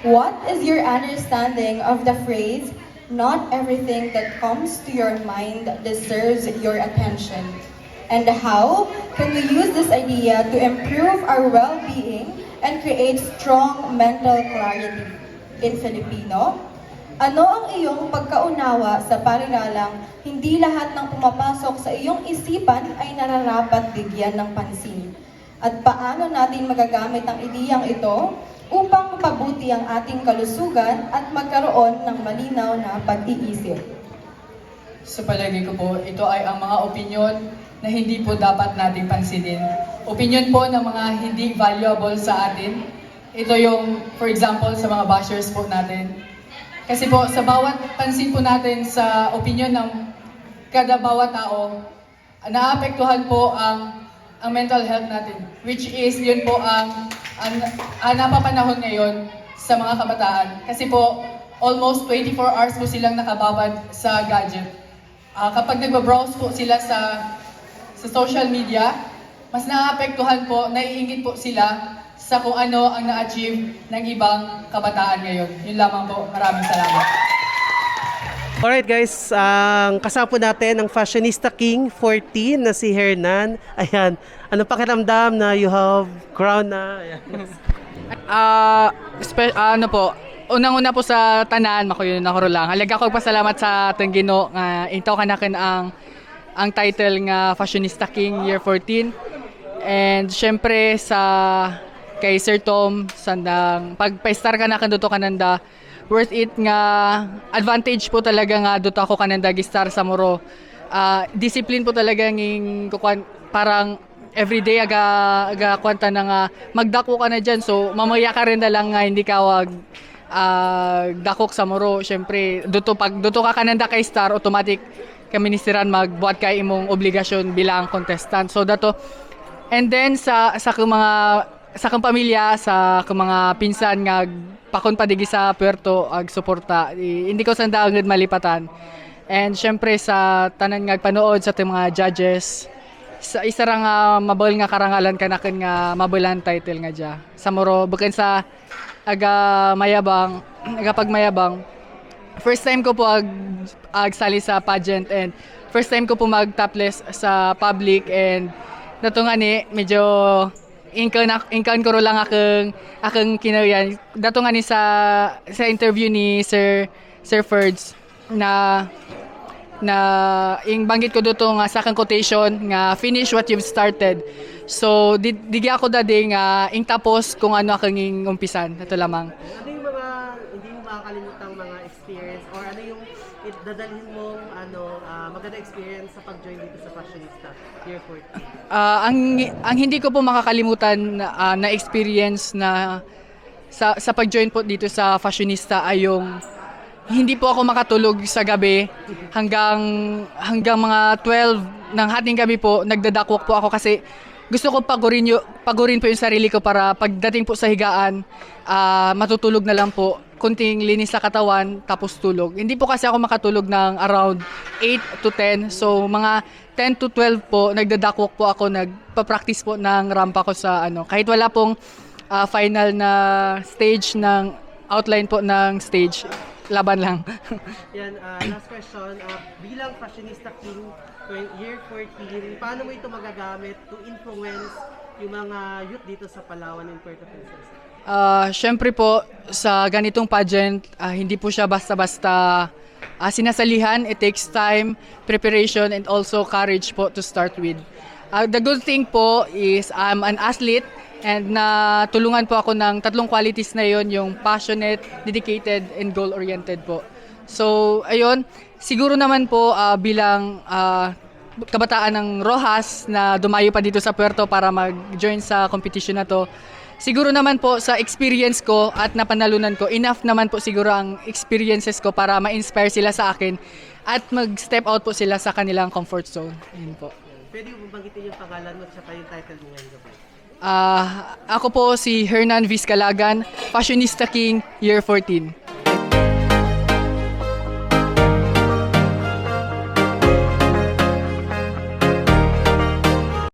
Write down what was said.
What is your understanding of the phrase, not everything that comes to your mind deserves your attention? And how can we use this idea to improve our well-being and create strong mental clarity? In Filipino, ano ang iyong pagkaunawa sa palilalang hindi lahat ng pumapasok sa iyong isipan ay nararapat bigyan ng pansin? At paano natin magagamit ang ideyang ito upang mapabuti ang ating kalusugan at magkaroon ng malinaw na pag-iisip? Sa palagay ko po, ito ay ang mga opinion na hindi po dapat nating pansinin. Opinion po ng mga hindi valuable sa atin. Ito yung, for example, sa mga bashers po natin. Kasi po, sa bawat pansin po natin sa opinion ng kada bawat tao, naapektuhan po ang ang mental health natin. Which is, yun po ang, ang, ang napapanahon ngayon sa mga kabataan. Kasi po, almost 24 hours po silang nakababad sa gadget. Ah, kapag nagbabrowse po sila sa sa social media, mas naapektuhan po, naiingit po sila sa kung ano ang na-achieve ng ibang kabataan ngayon. Yun lamang po. Maraming salamat. Alright guys, ang kasama po natin ang fashionista king 14 na si Hernan. Ayan, ano pakiramdam na you have crown na? Ah, spe- ah, ano po, unang-una po sa tanan, makuyon na lang. Halaga ko pasalamat sa atong Ginoo nga intaw kanakin ang ang title nga Fashionista King Year 14. And syempre sa kay Sir Tom sandang pag pa-star ka na kanduto kananda worth it nga advantage po talaga nga duto ako kananda gistar sa muro. Ah, discipline po talaga nging kukuan parang everyday aga aga kwanta na nga magdako ka na diyan so mamaya ka rin na lang nga hindi ka wag ah, dakok sa muro syempre duto pag duto ka kananda kay star automatic kami ministeran magbuhat kay imong obligasyon bilang contestant. So dato. And then sa sa mga sa kong pamilya sa kong mga pinsan nga pakon padigi sa puerto ag suporta. Hindi ko sanda agad malipatan and syempre sa tanan nga panood sa mga judges sa isa ra nga mabol nga karangalan kanakin nga mabulan title nga dia sa moro bukan sa aga mayabang aga pagmayabang first time ko po ag, ag sali sa pageant and first time ko po mag topless sa public and nato nga ni medyo inkan inkan ko lang akong akong kinayan dato nga ni sa sa interview ni Sir Sir Ferds na na ing banggit ko dito nga sa kang quotation nga finish what you've started. So di, di ako dadi nga ing tapos kung ano akong ing umpisan. Ito lamang. Ano yung mga hindi mo makakalimutang mga experience or ano yung it, dadalhin mong ano, ah, maganda experience sa pag-join dito sa fashionista year 14? Ah, ang ang hindi ko po makakalimutan ah, na experience na sa sa pag-join po dito sa fashionista ay yung hindi po ako makatulog sa gabi hanggang hanggang mga 12 ng hating gabi po nagdadakwak po ako kasi gusto ko pagurin yung, pagurin po yung sarili ko para pagdating po sa higaan ah, matutulog na lang po kunting linis sa katawan tapos tulog. Hindi po kasi ako makatulog ng around 8 to 10. So mga 10 to 12 po nagdadakwak po ako nagpa-practice po ng rampa ko sa ano kahit wala pong ah, final na stage ng outline po ng stage laban lang. Yan, ah, last question. ah, bilang fashionista king year 14, paano mo ito magagamit to influence yung mga youth dito sa Palawan and Puerto Princesa? Ah, syempre po sa ganitong pageant, ah, hindi po siya basta-basta ah, sinasalihan. It takes time, preparation, and also courage po to start with. Ah, the good thing po is I'm an athlete and na tulungan po ako ng tatlong qualities na yon yung passionate, dedicated, and goal-oriented po. So, ayun, siguro naman po ah, bilang ah, kabataan ng Rojas na dumayo pa dito sa Puerto para mag-join sa competition na to. Siguro naman po sa experience ko at napanalunan ko, enough naman po siguro ang experiences ko para ma-inspire sila sa akin at mag-step out po sila sa kanilang comfort zone. Yun po. Pwede mo banggitin yung pangalan mo at saka yung title mo ngayon gabi? Ah, ako po si Hernan Vizcalagan, Fashionista King, Year 14.